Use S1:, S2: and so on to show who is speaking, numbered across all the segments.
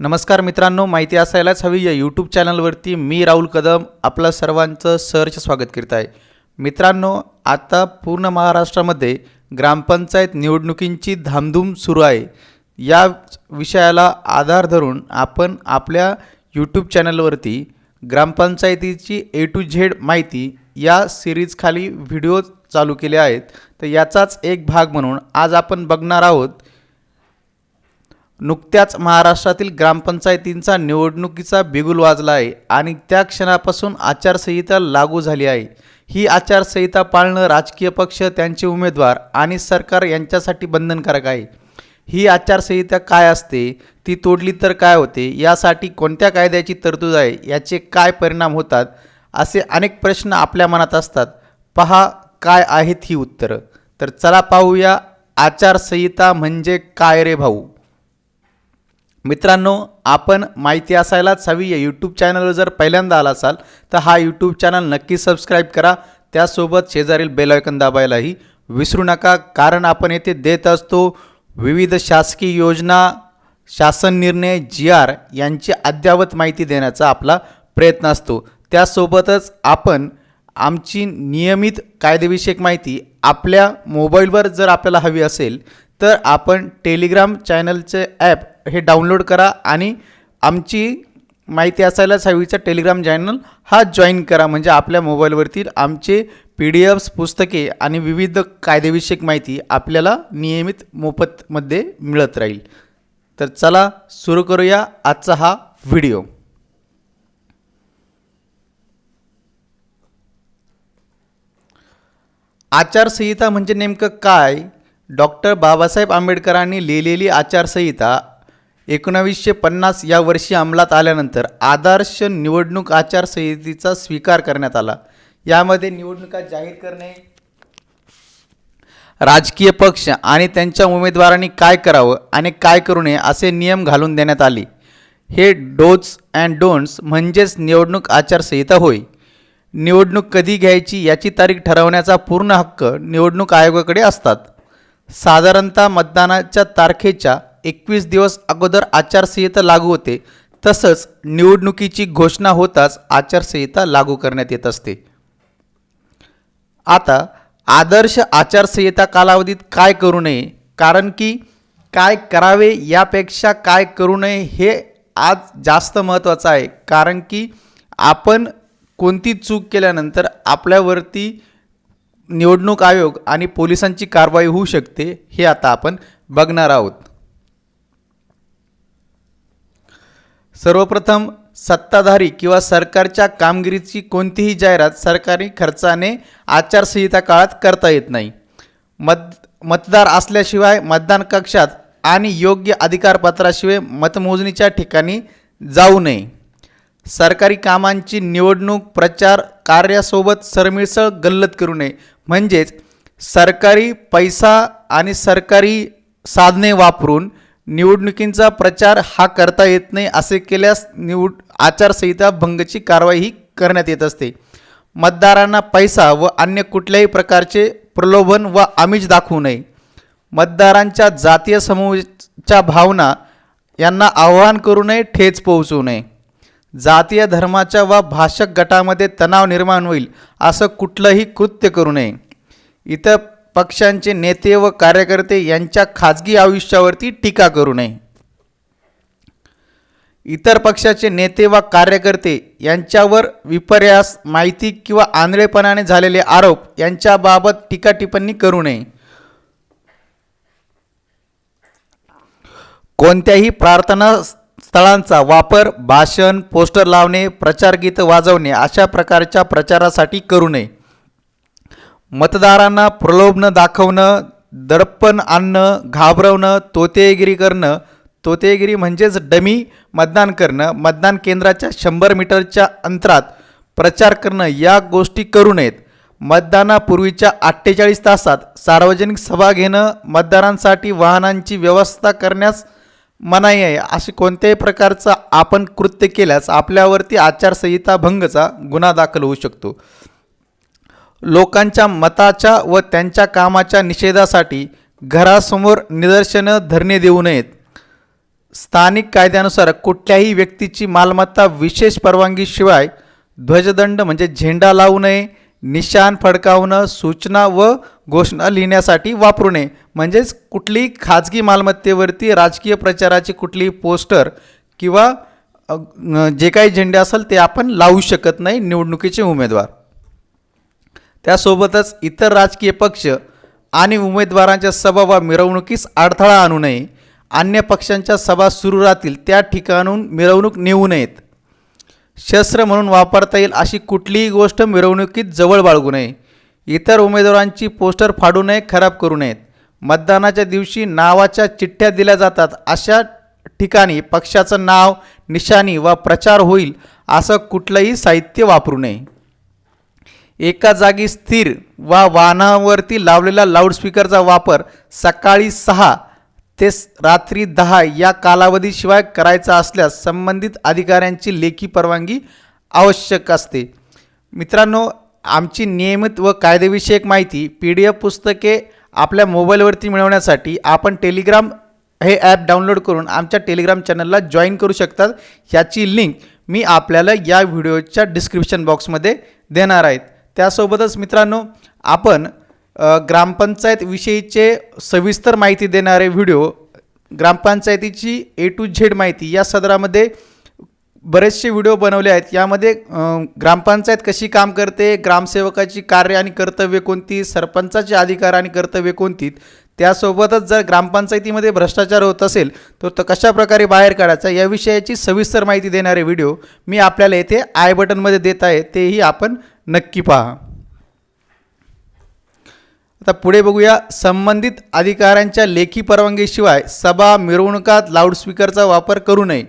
S1: नमस्कार मित्रांनो माहिती असायलाच हवी. या यूट्यूब चॅनलवरती मी राहुल कदम आपलं सर्वांचं सहर्ष स्वागत करीत आहे. मित्रांनो आता पूर्ण महाराष्ट्रामध्ये ग्रामपंचायत निवडणुकींची धामधूम सुरू आहे. या विषयाला आधार धरून आपण आपल्या यूट्यूब चॅनलवरती ग्रामपंचायतीची ए टू झेड माहिती या सिरीजखाली व्हिडिओ चालू केले आहेत. तर याचाच एक भाग म्हणून आज आपण बघणार आहोत. नुकत्याच महाराष्ट्रातील ग्रामपंचायतींचा निवडणुकीचा बिगुल वाजला आहे आणि त्या क्षणापासून आचारसंहिता लागू झाली आहे. ही आचारसंहिता पाळणं राजकीय पक्ष त्यांचे उमेदवार आणि सरकार यांच्यासाठी बंधनकारक आहे. ही आचारसंहिता काय असते? ती तोडली तर काय होते? यासाठी कोणत्या कायद्याची तरतूद आहे? याचे काय परिणाम होतात? असे अनेक प्रश्न आपल्या मनात असतात. पहा काय आहेत ही उत्तरं? तर चला पाहूया आचारसंहिता म्हणजे काय रे भाऊ? मित्रांनो आपण माहिती असायलाच हवी या यूट्यूब चॅनलवर जर पहिल्यांदा आला असाल तर हा यूट्यूब चॅनल नक्की सबस्क्राईब करा. त्यासोबत शेजारील बेलायकन दाबायलाही विसरू नका कारण आपण येथे देत असतो विविध शासकीय योजना शासन निर्णय जी आर यांची अद्ययावत माहिती देण्याचा आपला प्रयत्न असतो. त्यासोबतच आपण आमची नियमित कायदेविषयक माहिती आपल्या मोबाईलवर जर आपल्याला हवी असेल तर आपण टेलिग्राम चॅनलचे ॲप हे डाउनलोड करा आणि आमची माहिती असायलाच हवीचा टेलिग्राम चॅनल हा जॉईन करा. म्हणजे आपल्या मोबाईलवरती आमचे पी डी एफ्स पुस्तके आणि विविध कायदेविषयक माहिती आपल्याला नियमित मोफतमध्ये मिळत राहील. तर चला सुरू करूया आजचा हा व्हिडिओ आचारसंहिता म्हणजे नेमकं काय? डॉक्टर बाबासाहेब आंबेडकरांनी लिहिलेली आचारसंहिता एकोणावीसशे पन्नास या वर्षी अंमलात आल्यानंतर आदर्श निवडणूक आचारसंहितेचा स्वीकार करण्यात आला. यामध्ये निवडणुका जाहीर करणे राजकीय पक्ष आणि त्यांच्या उमेदवारांनी काय करावं आणि काय करू नये असे नियम घालून देण्यात आले. हे डोज अँड डोंट्स म्हणजेच निवडणूक आचारसंहिता होय. निवडणूक कधी घ्यायची याची तारीख ठरवण्याचा पूर्ण हक्क निवडणूक आयोगाकडे असतात. साधारणतः मतदानाच्या तारखेच्या एकवीस दिवस अगोदर आचारसंहिता लागू होते. तसंच निवडणुकीची घोषणा होताच आचारसंहिता लागू करण्यात येत असते. आता आदर्श आचारसंहिता कालावधीत काय करू नये? कारण की काय करावे यापेक्षा काय करू नये हे आज जास्त महत्त्वाचं आहे. कारण की आपण कोणती चूक केल्यानंतर आपल्यावरती निवडणूक आयोग आणि पोलिसांची कारवाई होऊ शकते हे आता आपण बघणार आहोत. सर्वप्रथम सत्ताधारी किंवा सरकारच्या कामगिरीची कोणतीही जाहिरात सरकारी खर्चाने आचारसंहिता काळात करता येत नाही. मत मतदार असल्याशिवाय मतदान कक्षात आणि योग्य अधिकारपत्राशिवाय मतमोजणीच्या ठिकाणी जाऊ नये. सरकारी कामांची निवडणूक प्रचार कार्यासोबत सरमिसळ गल्लत करू नये. म्हणजेच सरकारी पैसा आणि सरकारी साधने वापरून निवडणुकींचा प्रचार हा करता येत नाही असे केल्यास निवड आचारसंहिता भंगची कारवाई ही करण्यात येत असते. मतदारांना पैसा व अन्य कुठल्याही प्रकारचे प्रलोभन व आमिष दाखवू नये. मतदारांच्या जातीय समूहाच्या भावना यांना आव्हान करू नये ठेच पोहोचवू नये. जातीय धर्माच्या व भाषक गटामध्ये तणाव निर्माण होईल असं कुठलंही कृत्य करू नये. इतर पक्षांचे नेते व कार्यकर्ते यांच्या खाजगी आयुष्यावरती टीका करू नये. इतर पक्षाचे नेते व कार्यकर्ते यांच्यावर विपर्यास माहिती किंवा आंधळेपणाने झालेले आरोप यांच्याबाबत टीका टिप्पणी करू नये. कोणत्याही प्रार्थना स्थळांचा वापर भाषण पोस्टर लावणे प्रचारगीत वाजवणे अशा प्रकारच्या प्रचारासाठी करू नये. मतदारांना प्रलोभन दाखवणं दडपण आणणं घाबरवणं तोतेगिरी करणं तोतेगिरी म्हणजेच डमी मतदान करणं मतदान केंद्राच्या शंभर मीटरच्या अंतरात प्रचार करणं या गोष्टी करू नयेत. मतदानापूर्वीच्या अठ्ठेचाळीस तासात सार्वजनिक सभा घेणं मतदारांसाठी वाहनांची व्यवस्था करण्यास मनाई आहे. असे कोणत्याही प्रकारचं आपण कृत्य केल्यास आपल्यावरती आचारसंहिता भंगचा गुन्हा दाखल होऊ शकतो. लोकांच्या मताच्या व त्यांच्या कामाच्या निषेधासाठी घरासमोर निदर्शनं धरणे देऊ नयेत. स्थानिक कायद्यानुसार कुठल्याही व्यक्तीची मालमत्ता विशेष परवानगीशिवाय ध्वजदंड म्हणजे झेंडा लावू नये निशाण फडकावणं सूचना व घोषणा लिहिण्यासाठी वापरू नये म्हणजेच कुठलीही खाजगी मालमत्तेवरती राजकीय प्रचाराची कुठलीही पोस्टर किंवा जे काही झेंडे असेल ते आपण लावू शकत नाही निवडणुकीचे उमेदवार. त्यासोबतच इतर राजकीय पक्ष आणि उमेदवारांच्या सभा वा मिरवणुकीस अडथळा आणू नये. अन्य पक्षांच्या सभा सुरू राहतील त्या ठिकाणून मिरवणूक नेऊ नयेत. शस्त्र म्हणून वापरता येईल अशी कुठलीही गोष्ट मिरवणुकीत जवळ बाळगू नये. इतर उमेदवारांची पोस्टर फाडू नये खराब करू नयेत. मतदानाच्या दिवशी नावाच्या चिठ्ठ्या दिल्या जातात. अशा ठिकाणी पक्षाचं नाव निशाणी वा प्रचार होईल असं कुठलंही साहित्य वापरू नये. एका जागी स्थिर वा वाहनावरती लावलेला लाऊडस्पीकरचा वापर सकाळी सहा ते रात्री दहा या कालावधीशिवाय करायचा असल्यास संबंधित अधिकाऱ्यांची लेखी परवानगी आवश्यक असते. मित्रांनो आमची नियमित व कायदेविषयक माहिती पी डी एफ पुस्तके आपल्या मोबाईलवरती मिळवण्यासाठी आपण टेलिग्राम हे ॲप डाउनलोड करून आमच्या टेलिग्राम चॅनलला जॉईन करू शकतात. ह्याची लिंक मी आपल्याला या व्हिडिओच्या डिस्क्रिप्शन बॉक्समध्ये देणार आहेत. त्यासोबतच मित्रांनो आपण ग्रामपंचायतविषयीचे ग्रामपंचायत विषयीचे सविस्तर माहिती देणारे व्हिडिओ ग्रामपंचायतीची ए टू झेड माहिती या सदरामध्ये बरेचसे व्हिडिओ बनवले आहेत. यामध्ये ग्रामपंचायत कशी काम करते ग्रामसेवकाची कार्य आणि कर्तव्य कोणती सरपंचाचे अधिकार आणि कर्तव्य कोणती त्यासोबतच जर ग्रामपंचायतीमध्ये भ्रष्टाचार होत असेल तर तो कशा प्रकारे बाहेर काढायचा या विषयाची सविस्तर माहिती देणारे व्हिडिओ मी आपल्याला येथे आय बटनमध्ये देत आहे. तेही आपण नक्की पहा. आता पुढे बघूया. संबंधित अधिकाऱ्यांच्या लेखी परवानगीशिवाय सभा मिरवणुकात लाऊडस्पीकरचा वापर करू नये.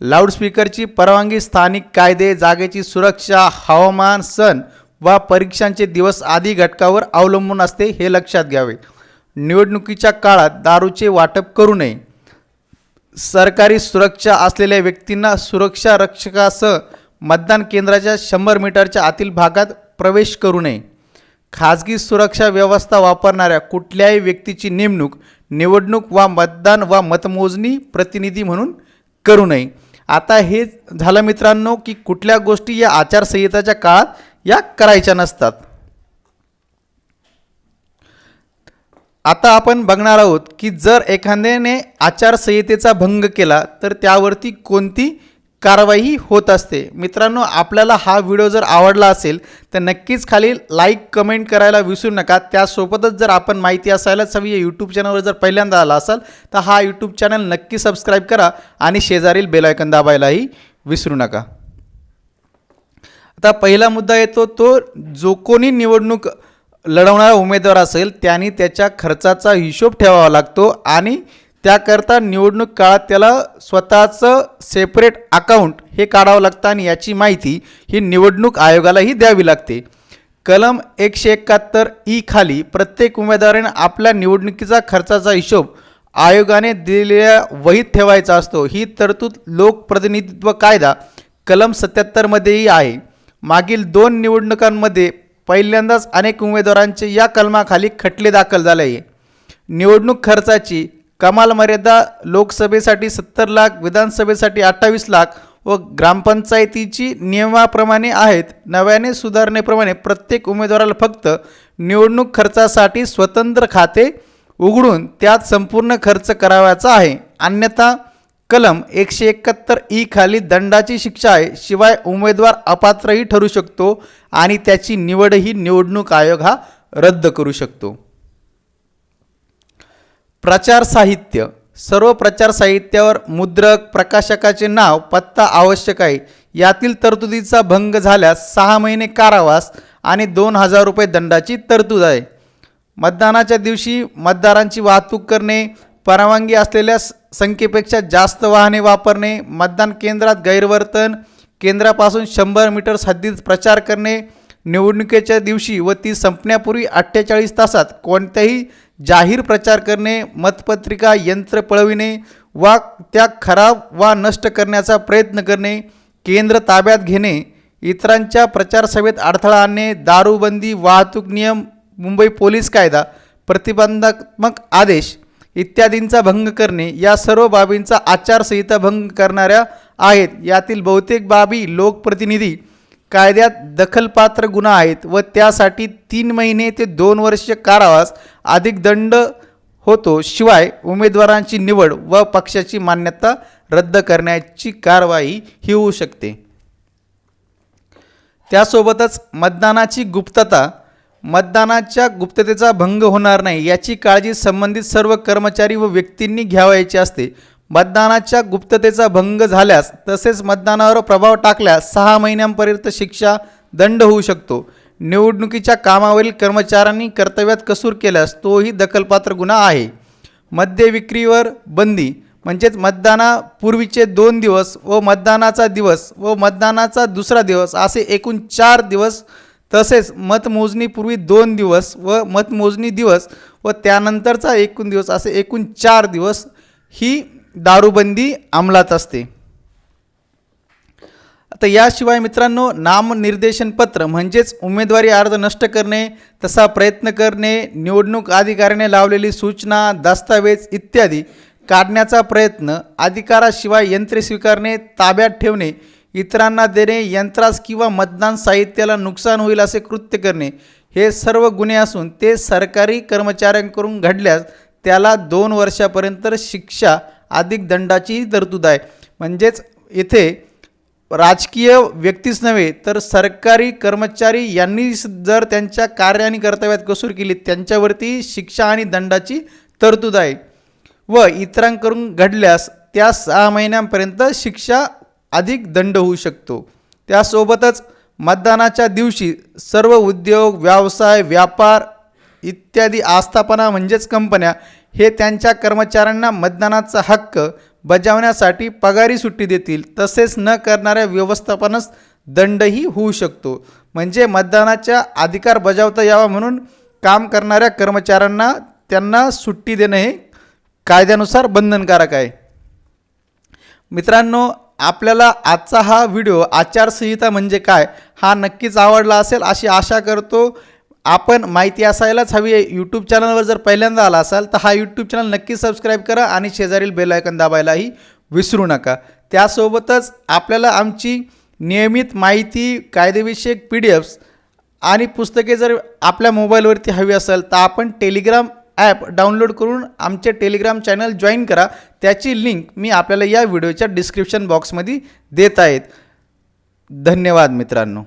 S1: लाऊडस्पीकरची परवानगी स्थानिक कायदे जागेची सुरक्षा हवामान सण वा परीक्षांचे दिवस आदी घटकावर अवलंबून असते हे लक्षात घ्यावे. निवडणुकीच्या काळात दारूचे वाटप करू नये. सरकारी सुरक्षा असलेल्या व्यक्तींना सुरक्षा रक्षकासह मतदान केंद्राच्या शंभर मीटरच्या आतील भागात प्रवेश करू नये. खाजगी सुरक्षा व्यवस्था वापरणाऱ्या कुठल्याही व्यक्तीची नेमणूक निवडणूक वा मतदान वा मतमोजणी प्रतिनिधी म्हणून करू नये. आता हे झालं मित्रांनो की कुठल्या गोष्टी या आचारसंहिताच्या काळात या करायच्या नसतात. आता आपण बघणार आहोत की जर एखाद्याने आचारसंहितेचा भंग केला तर त्यावरती कोणती कारवाई होत असते. मित्रांनो आपल्याला हा व्हिडिओ जर आवडला असेल तर नक्कीच खाली लाईक कमेंट करायला विसरू नका. त्यासोबतच जर आपण माहिती असायलाच हवी या यूट्यूब चॅनलवर जर पहिल्यांदा आला असाल तर हा यूट्यूब चॅनल नक्की सबस्क्राईब करा आणि शेजारील बेलायकन दाबायलाही विसरू नका. आता पहिला मुद्दा येतो तो जो कोणी निवडणूक लढवणारा उमेदवार असेल त्यांनी त्याच्या खर्चाचा हिशोब ठेवावा लागतो आणि त्याकरता निवडणूक काळात त्याला स्वतःचं सेपरेट अकाउंट हे काढावं लागतं आणि याची माहिती ही निवडणूक आयोगालाही द्यावी लागते. कलम एकशे एकाहत्तर ई खाली प्रत्येक उमेदवाराने आपल्या निवडणुकीचा खर्चाचा हिशोब आयोगाने दिलेल्या वहीत ठेवायचा असतो. ही तरतूद लोकप्रतिनिधित्व कायदा कलम सत्याहत्तरमध्येही आहे. मागील दोन निवडणुकांमध्ये पहिल्यांदाच अनेक उमेदवारांचे या कलमाखाली खटले दाखल झाले. आहे निवडणूक खर्चाची कमाल मर्यादा लोकसभेसाठी सत्तर लाख विधानसभेसाठी अठ्ठावीस लाख व ग्रामपंचायतीची नियमाप्रमाणे आहेत नव्याने सुधारणेप्रमाणे प्रत्येक उमेदवाराला फक्त निवडणूक खर्चासाठी स्वतंत्र खाते उघडून त्यात संपूर्ण खर्च करावयाचा आहे. अन्यथा कलम एकशे एकाहत्तर ई खाली दंडाची शिक्षा आहे शिवाय उमेदवार अपात्रही ठरू शकतो आणि त्याची निवडही निवडणूक आयोग हा रद्द करू शकतो. प्रचार साहित्य. सर्व प्रचार साहित्यावर मुद्रक प्रकाशकाचे नाव पत्ता आवश्यक आहे. यातील तरतुदीचा भंग झाल्यास सहा महिने कारावास आणि दोन हजार रुपये दंडाची तरतूद आहे. मतदानाच्या दिवशी मतदारांची वाहतूक करणे परवानगी असलेल्या स- संख्येपेक्षा जास्त वाहने वापरणे मतदान केंद्रात गैरवर्तन केंद्रापासून शंभर मीटर हद्दीत प्रचार करणे निवडणुकीच्या दिवशी व ती संपण्यापूर्वी अठ्ठेचाळीस तासात कोणत्याही जाहीर प्रचार करणे मतपत्रिका यंत्र पळविणे वा त्या खराब वा नष्ट करण्याचा प्रयत्न करणे केंद्र ताब्यात घेणे इतरांच्या प्रचारसभेत अडथळा आणणे दारूबंदी वाहतूक नियम मुंबई पोलीस कायदा प्रतिबंधात्मक आदेश इत्यादींचा भंग करणे या सर्व बाबींचा आचारसंहिता भंग करणाऱ्या आहेत. यातील बहुतेक बाबी लोकप्रतिनिधी कायद्यात दखलपात्र गुन्हा आहेत व त्यासाठी तीन महिने ते दोन वर्ष कारावास अधिक दंड होतो शिवाय उमेदवारांची निवड व पक्षाची मान्यता रद्द करण्याची कारवाई ही होऊ शकते. त्यासोबतच मतदानाची गुप्तता मतदानाच्या गुप्ततेचा भंग होणार नाही याची काळजी संबंधित सर्व कर्मचारी व व्यक्तींनी घ्यावयाची असते. मतदानाच्या गुप्ततेचा भंग झाल्यास तसेच मतदानावर प्रभाव टाकल्यास सहा महिन्यांपर्यंत शिक्षा दंड होऊ शकतो. निवडणुकीच्या कामावरील कर्मचाऱ्यांनी कर्तव्यात कसूर केल्यास तोही दखलपात्र गुन्हा आहे. मद्य विक्रीवर बंदी म्हणजेच मतदानापूर्वीचे दोन दिवस व मतदानाचा दिवस व मतदानाचा दुसरा दिवस असे एकूण चार दिवस तसेच मतमोजणीपूर्वी दोन दिवस व मतमोजणी दिवस व त्यानंतरचा एकूण दिवस असे एकूण चार दिवस ही दारूबंदी अंमलात असते. आता याशिवाय मित्रांनो नामनिर्देशन पत्र म्हणजेच उमेदवारी अर्ज नष्ट करणे तसा प्रयत्न करणे निवडणूक अधिकाऱ्याने लावलेली सूचना दस्तावेज इत्यादी काढण्याचा प्रयत्न अधिकाराशिवाय यंत्रे स्वीकारणे ताब्यात ठेवणे इतरांना देणे यंत्रास किंवा मतदान साहित्याला नुकसान होईल असे कृत्य करणे हे सर्व गुन्हे असून ते सरकारी कर्मचाऱ्यांकडून घडल्यास त्याला दोन वर्षापर्यंत शिक्षा अधिक दंडाचीही तरतूद आहे. म्हणजेच इथे राजकीय व्यक्तीच नव्हे तर सरकारी कर्मचारी यांनी जर त्यांच्या कार्य आणि कर्तव्यात कसूर केली त्यांच्यावरती शिक्षा आणि दंडाची तरतूद आहे. व इतरांकडून घडल्यास त्या सहा महिन्यांपर्यंत शिक्षा अधिक दंड होऊ शकतो. त्यासोबतच मतदानाच्या दिवशी सर्व उद्योग व्यवसाय व्यापार इत्यादी आस्थापना म्हणजेच कंपन्या हे त्यांच्या कर्मचाऱ्यांना मतदानाचा हक्क बजावण्यासाठी पगारी सुट्टी देतील. तसेच न करणाऱ्या व्यवस्थापनास दंडही होऊ शकतो. म्हणजे मतदानाचा अधिकार बजावता यावा म्हणून काम करणाऱ्या कर्मचाऱ्यांना त्यांना सुट्टी देणं हे कायद्यानुसार बंधनकारक आहे. मित्रांनो आपल्याला आजचा हा व्हिडिओ आचारसंहिता म्हणजे काय हा नक्कीच आवडला असेल अशी आशा करतो. आपण माहिती असायलाच हवी आहे. यूट्यूब चॅनलवर जर पहिल्यांदा आला असाल तर हा यूट्यूब चॅनल नक्की सबस्क्राईब करा आणि शेजारील बेल आयकन दाबायलाही विसरू नका. त्यासोबतच आपल्याला आमची नियमित माहिती कायदेविषयक पी डी एफ्स आणि पुस्तके जर आपल्या मोबाईलवरती हवी असेल तर आपण टेलिग्राम ॲप डाउनलोड करून आमचे टेलिग्राम चॅनल जॉईन करा. त्याची लिंक मी आपल्याला या व्हिडिओच्या डिस्क्रिप्शन बॉक्समध्ये देत आहेत. धन्यवाद मित्रांनो.